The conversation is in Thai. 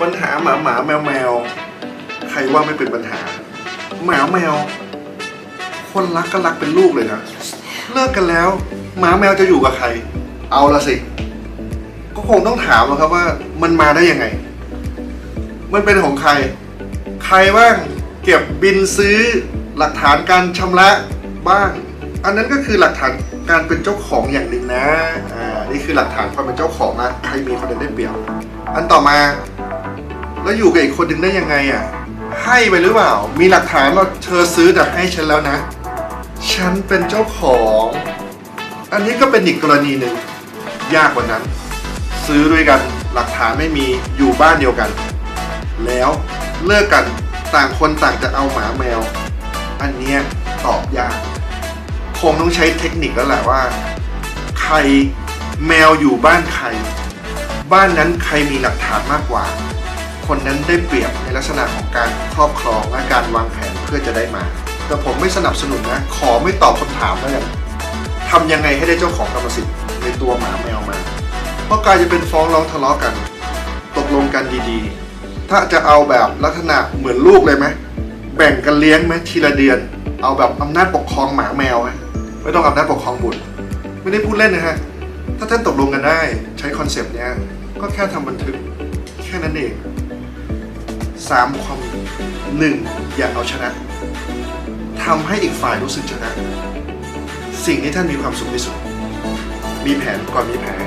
ปัญหาหมาหมาแมวแมวใครว่าไม่เป็นปัญหา หมาแมว คนรักก็รักเป็นลูกเลยนะเลิกกันแล้ว หมาแมวจะอยู่กับใคร เอาละสิ ก็คงต้องถามแล้วครับว่ามันมาได้ยังไง มันเป็นของใคร ใครบ้างเก็บบินซื้อหลักฐานการชำระบ้าง อันนั้นก็คือหลักฐานการเป็นเจ้าของอย่างหนึ่งนะ อ่า นี่คือหลักฐานความเป็นเจ้าของนะ ใครมีคนนั้นได้เปรียบ อันต่อมา แล้วอยู่กับอีกคนหนึ่งได้ยังไงอะ ให้ไปหรือเปล่า มีหลักฐานว่าเธอซื้อแต่ให้ฉันแล้วนะ ฉันเป็นเจ้าของ อันนี้ก็เป็นอีกกรณีหนึ่งยากกว่านั้น ซื้อด้วยกันหลักฐานไม่มีอยู่บ้านเดียวกัน แล้วเลิกกันต่างคนต่างจะเอาหมาแมว อันเนี้ยตอบยากคงต้องใช้เทคนิคแล้วแหละว่า ใครแมวอยู่บ้านใคร บ้านนั้นใครมีหลักฐานมากกว่า คนนั้นได้เปรียบในลักษณะของการครอบครองและการวางแผนเพื่อจะได้มา แต่ผมไม่สนับสนุนนะ ขอไม่ตอบคำถามแล้วกันทำยังไงให้ได้เจ้าของกรรมสิทธิ์ในตัวหมาแมวมา เพราะกลายจะเป็นฟ้องร้องทะเลาะกัน ตกลงกันดีๆ ถ้าจะเอาแบบลักษณะเหมือนลูกเลยไหมแบ่งกันเลี้ยงไหมทีละเดือน เอาแบบอำนาจปกครองหมาแมวไหมไม่ต้องอำนาจปกครองบุตร ไม่ได้พูดเล่นนะฮะ ถ้าท่านตกลงกันได้ใช้คอนเซปต์เนี้ยก็แค่ทำบันทึกแค่นั้นเอง สามความหนึ่งอย่าเอาชนะทำให้อีกฝ่ายรู้สึกชนะ สิ่งที่ท่านมีความสุขที่สุด มีแผนก่อนมีแผน